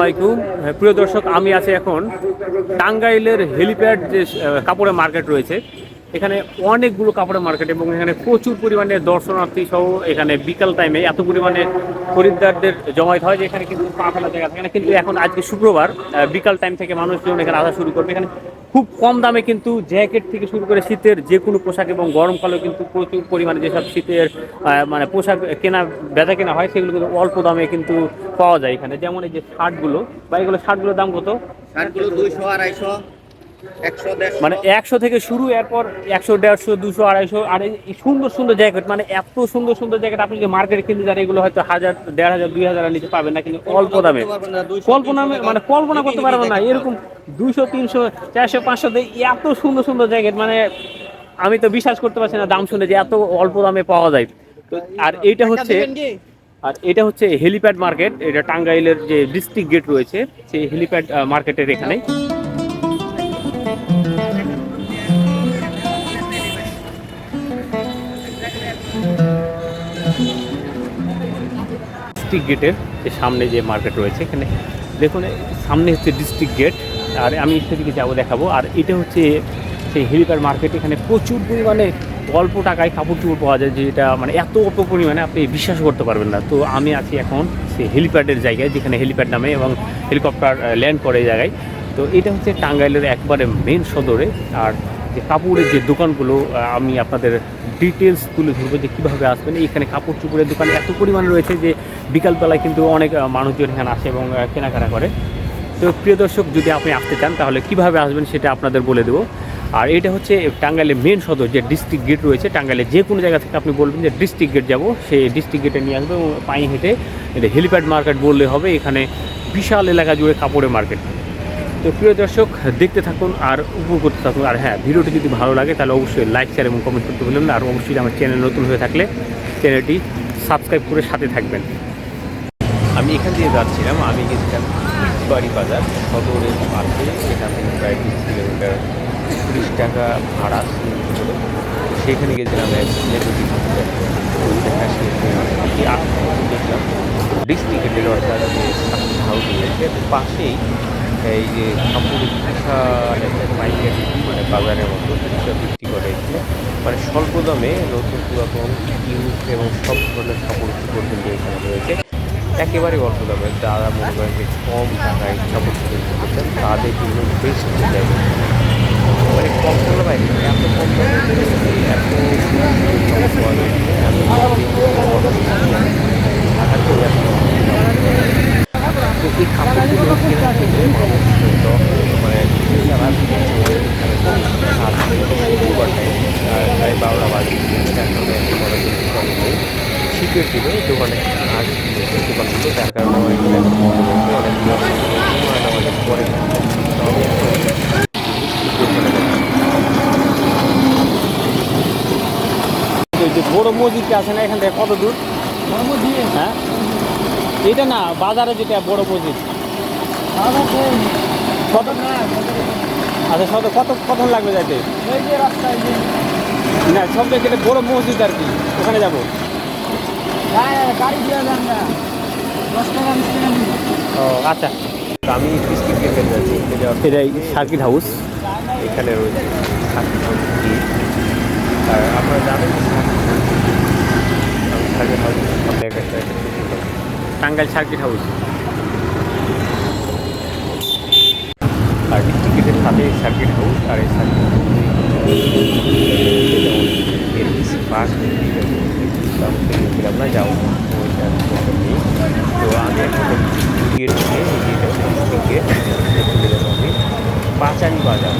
আলাইকুম। হ্যাঁ, প্রিয় দর্শক আমি আছি এখন টাঙ্গাইলের হেলিপ্যাড যে কাপড়ের মার্কেট রয়েছে। এখানে অনেকগুলো কাপড়ের মার্কেট এবং এখানে প্রচুর পরিমাণে দর্শনার্থী সহ এখানে বিকাল টাইমে এত পরিমাণে খরিদ্দারদের জমায়েত হয় যে এখানে কিন্তু পা ফেলা জায়গা থাকে না। কিন্তু এখন আজকে শুক্রবার বিকাল টাইম থেকে মানুষজন এখানে আসা শুরু করবে। এখানে খুব কম দামে কিন্তু জ্যাকেট থেকে শুরু করে শীতের যে কোনো পোশাক এবং গরমকালেও কিন্তু প্রচুর পরিমাণে যেসব শীতের মানে পোশাক কেনা, বেচা কেনা হয়, সেগুলো কিন্তু অল্প দামে কিন্তু পাওয়া যায় এখানে। যেমন এই যে শার্টগুলো বা এগুলো শার্টগুলোর দাম কত? শার্টগুলো দুইশো, আড়াইশো। মানে একশো থেকে শুরু এরপর একশো দেড়শো দুশো আড়াইশো আর এই সুন্দর সুন্দর জ্যাকেট মানে এত সুন্দর সুন্দর জ্যাকেট আপনি যে মার্কেটে কিনতে যান এগুলো হয়তো হাজার দেড় হাজার দুই হাজার নিচে পাবেন না কিন্তু অল্প দামে। কল্পনা মানে কল্পনা করতে পারবেন না এরকম দুইশো তিনশো চারশো পাঁচশো এত সুন্দর সুন্দর জ্যাকেট মানে আমি তো বিশ্বাস করতে পারছি না দাম শুনে যে এত অল্প দামে পাওয়া যায়। তো আর এইটা হচ্ছে আর এটা হচ্ছে হেলিপ্যাড মার্কেট এটা টাঙ্গাইলের যে ডিস্ট্রিক্ট গেট রয়েছে সেই হেলিপ্যাড মার্কেটের এখানে ডিস্ট্রিক্ট গেটের যে সামনে যে মার্কেট রয়েছে এখানে। দেখুন, সামনে হচ্ছে ডিস্ট্রিক্ট গেট আর আমি সেদিকে যাব দেখাবো। আর এটা হচ্ছে সেই হেলিপ্যাড মার্কেট এখানে প্রচুর পরিমাণে অল্প টাকায় কাপড় চোপড় পাওয়া যায়, যেটা মানে এত অল্প পরিমাণে আপনি বিশ্বাস করতে পারবেন না। তো আমি আছি এখন সেই হেলিপ্যাডের জায়গায়, যেখানে হেলিপ্যাড নামে এবং হেলিকপ্টার ল্যান্ড করে এই জায়গায়। তো এটা হচ্ছে টাঙ্গাইলের একবারে মেন সদরে। আর যে কাপড়ের যে দোকানগুলো আমি আপনাদের ডিটেলস তুলে ধরবো যে কীভাবে আসবেন। এখানে কাপড় চোপড়ের দোকান এত পরিমাণে রয়েছে যে বিকালবেলায় কিন্তু অনেক মানুষজন এখানে আসে এবং কেনাকাটা করে। তো প্রিয় দর্শক, যদি আপনি আসতে চান, তাহলে কীভাবে আসবেন সেটা আপনাদের বলে দেবো। আর এটা হচ্ছে টাঙ্গাইলের মেন সদর, যে ডিস্ট্রিক্ট গেট রয়েছে টাঙ্গাইলের যে কোনো জায়গা থেকে আপনি বলবেন যে ডিস্ট্রিক্ট গেট যাব, সেই ডিস্ট্রিক্ট গেটে নিয়ে আসবে এবং পায়ে হেঁটে এটা হেলিপ্যাড মার্কেট বললে হবে, এখানে বিশাল এলাকা জুড়ে কাপড়ের মার্কেট তো প্রিয় দর্শক, দেখতে থাকুন আর উপভোগ করতে থাকুন। আর হ্যাঁ ভিডিওটি যদি ভালো লাগে, তাহলে অবশ্যই লাইক শেয়ার এবং কমেন্ট করতে ভুলবেন না। আর অবশ্যই আমার চ্যানেল নতুন হয়ে থাকলে চ্যানেলটি সাবস্ক্রাইব করে সাথে থাকবেন। আমি এখান দিয়ে যাচ্ছিলাম, আমি গেছিলাম বাড়ি বাজার। সদরের পাশে এখান থেকে প্রায় তিরিশ কিলোমিটার, তিরিশ টাকা ভাড়া ছিল। সেখানে গেছিলাম দেখলাম। ডিস্ট্রিক্টের অর্থাৎ যে হাউস রয়েছে পাশেই এই যে কাপড়ের বিশাল একটা পাইকারি মানে বাজারের মতো সেটা বিক্রি করে মানে স্বল্প দামে নতুন পুরাতন ইউজ এবং সব ধরনের কাপড় কিন্তু এখানে রয়েছে। একেবারে অল্প দামে যারা মনে করেন যে কম টাকায় চোপড় কিনতেছেন তাদের জন্য বেশ জায়গা মানে কম করলে ভাই এত কম এত কাপড় পাওয়া যায়, এত ঢাকাতেও এত কম দামে। তো এই কাপড়গুলো কেনার ক্ষেত্রে মানুষ দশ মানে যারা শুক্রবার টাইম প্রায় বারোটা বাজে এখন বড় শীতের দিনে দোকানে। আজ দোকানগুলো যার কারণে পরে যে বড় মসজিদটা আছে না এখান থেকে? কত দূর? হ্যাঁ। এটা না বাজারে যেটা বড় মসজিদ। কত? আচ্ছা শত কত কখন লাগবে যাইতে? না সব থেকে যেটা বড় মসজিদ আর কি। ওখানে যাব। ও আচ্ছা। আমি বিস্কিট কেটে যাচ্ছি। এটাই সার্কিট হাউস এখানে রয়েছে সার্কিট হাউস আর আপনারা জানেন circuit house Tangail circuit house আর টিকিটের সাথে সার্কিট হাউস আর এই সার্কিট হাউস এলবিসি পাস গেছিলাম না যাও ওইটা নেই তো আমি এখন গিয়ে থেকে গিয়েটা গিয়ে চলে যাব আমি পাঁচারি বাজার।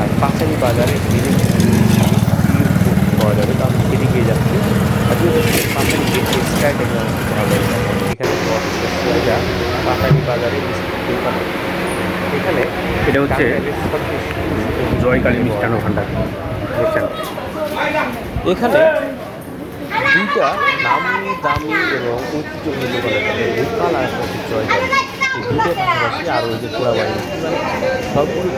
আর পাঁচারি বাজারে গেলে পাওয়া যাবে তো আমি সেদিকে যাচ্ছি। ভালো এখানে যা পাঁচারি বাজারে এখানে এটা হচ্ছে জয়কালী মিষ্টান্ন ভাণ্ডার দেখছেন? এখানে দুইটা নামি দামি এবং ঐতিহ্যবাহী দোকান আছে লোকাল আর একটা হচ্ছে দুটোর পাশাপাশি আর ওই যে পোড়াবাড়ি মানে সবগুলো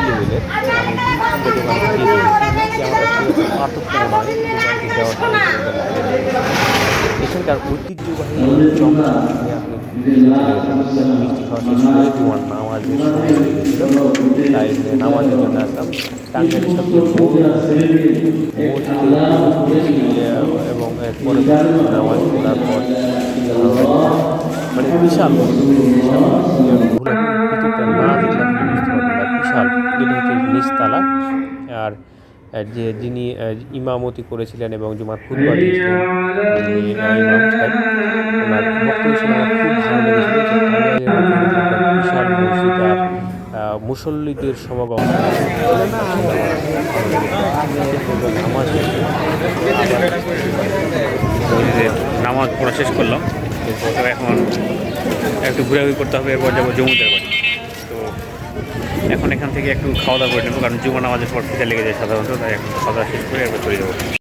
লেভেলের আমি তিনটে দিয়ে দিয়েছি আমার কাছে পার্থক্য মনে হয় দোকানটি এখানকার ঐতিহ্যবাহী চমচম আপনি মিষ্টি খাওয়া শেষ করে জুমার নামাজের সময় তাই নামাজের জন্য আসলাম। টাঙ্গাইলের সবচেয়ে বড় এবং এরপরে নামাজ পড়ার পর মানে বিশাল। বিশাল। বিশাল। এটা হচ্ছে নিচতলা আর যে যিনি ইমামতি করেছিলেন এবং জুমার ওনার বক্তব্য খুব মুসল্লিদের সমাগম। নামাজ পড়া শেষ করলাম। তো এখন একটু ঘোরাঘুরি করতে হবে, এরপর যাব জমুদের বাড়ি তো এখন এখান থেকে একটু খাওয়া দাওয়া করে নেব, কারণ জুমা নামাজের পর খিদে লেগে যায় সাধারণত, তাই এখন খাওয়া দাওয়া শেষ করে এরপর চলে যাব।